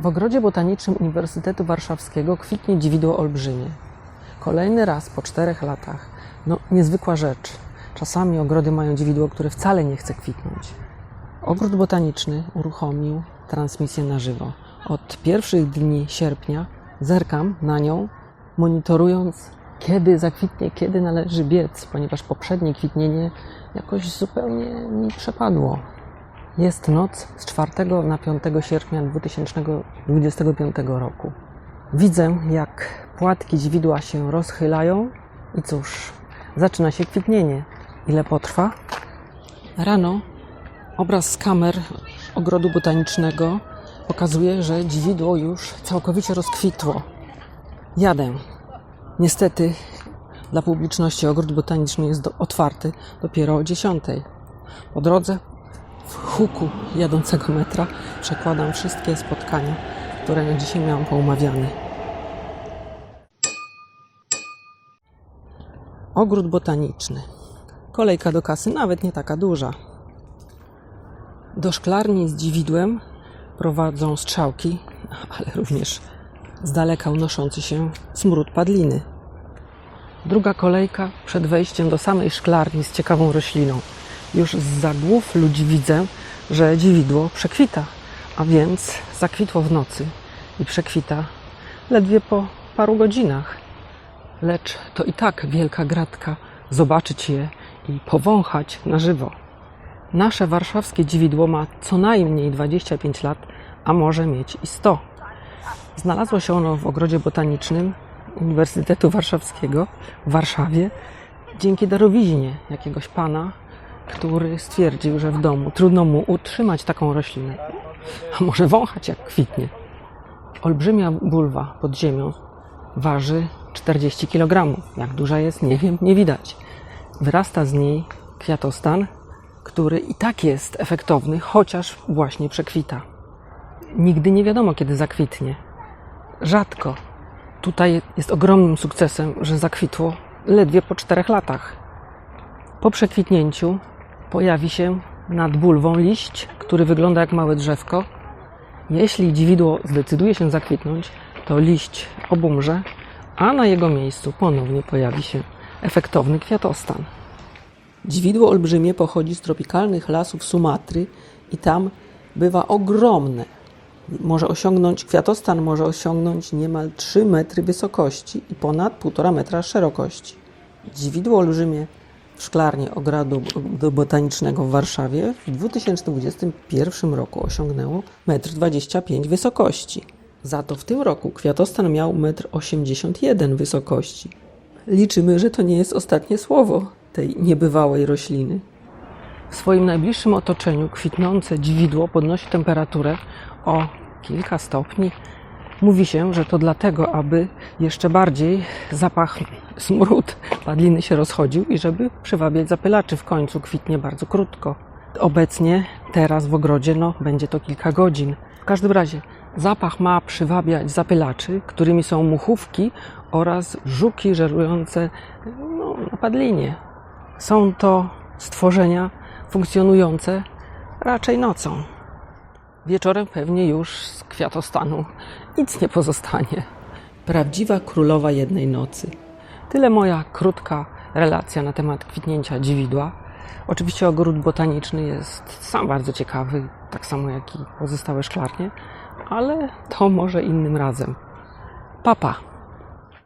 W ogrodzie botanicznym Uniwersytetu Warszawskiego kwitnie dziwidło olbrzymie. Kolejny raz po czterech latach. No, niezwykła rzecz. Czasami ogrody mają dziwidło, które wcale nie chce kwitnąć. Ogród botaniczny uruchomił transmisję na żywo. Od pierwszych dni sierpnia zerkam na nią, monitorując, kiedy zakwitnie, kiedy należy biec, ponieważ poprzednie kwitnienie jakoś zupełnie mi przepadło. Jest noc z 4 na 5 sierpnia 2025 roku. Widzę, jak płatki dziwidła się rozchylają i cóż, zaczyna się kwitnienie. Ile potrwa? Rano obraz z kamer ogrodu botanicznego pokazuje, że dziwidło już całkowicie rozkwitło. Jadę. Niestety dla publiczności ogród botaniczny jest do, otwarty dopiero o 10. Po drodze w huku jadącego metra przekładam wszystkie spotkania, które na dzisiaj miałam poumawiane. Ogród botaniczny. Kolejka do kasy nawet nie taka duża. Do szklarni z dziwidłem prowadzą strzałki, ale również z daleka unoszący się smród padliny. Druga kolejka przed wejściem do samej szklarni z ciekawą rośliną. Już z zagłów ludzi widzę, że dziwidło przekwita, a więc zakwitło w nocy i przekwita ledwie po paru godzinach. Lecz to i tak wielka gratka zobaczyć je i powąchać na żywo. Nasze warszawskie dziwidło ma co najmniej 25 lat, a może mieć i 100. Znalazło się ono w ogrodzie botanicznym Uniwersytetu Warszawskiego w Warszawie dzięki darowiźnie jakiegoś pana, który stwierdził, że w domu trudno mu utrzymać taką roślinę, a może wąchać jak kwitnie. Olbrzymia bulwa pod ziemią waży 40 kg. Jak duża jest, nie wiem, nie widać. Wyrasta z niej kwiatostan, który i tak jest efektowny, chociaż właśnie przekwita. Nigdy nie wiadomo, kiedy zakwitnie. Rzadko. Tutaj jest ogromnym sukcesem, że zakwitło ledwie po czterech latach. Po przekwitnięciu pojawi się nad bulwą liść, który wygląda jak małe drzewko. Jeśli dziwidło zdecyduje się zakwitnąć, to liść obumrze, a na jego miejscu ponownie pojawi się efektowny kwiatostan. Dziwidło olbrzymie pochodzi z tropikalnych lasów Sumatry i tam bywa ogromne. Może osiągnąć, kwiatostan może osiągnąć niemal 3 metry wysokości i ponad 1,5 metra szerokości. Dziwidło olbrzymie w szklarni ogrodu botanicznego w Warszawie w 2021 roku osiągnęło 1,25 m wysokości. Za to w tym roku kwiatostan miał 1,81 m wysokości. Liczymy, że to nie jest ostatnie słowo tej niebywałej rośliny. W swoim najbliższym otoczeniu kwitnące dziwidło podnosi temperaturę o kilka stopni. Mówi się, że to dlatego, aby jeszcze bardziej zapach, smród padliny się rozchodził i żeby przywabiać zapylaczy. W końcu kwitnie bardzo krótko. Obecnie, teraz w ogrodzie, no, będzie to kilka godzin. W każdym razie zapach ma przywabiać zapylaczy, którymi są muchówki oraz żuki żerujące no, na padlinie. Są to stworzenia funkcjonujące raczej nocą. Wieczorem pewnie już z kwiatostanu nic nie pozostanie. Prawdziwa królowa jednej nocy. Tyle moja krótka relacja na temat kwitnięcia dziwidła. Oczywiście ogród botaniczny jest sam bardzo ciekawy, tak samo jak i pozostałe szklarnie, ale to może innym razem. Papa.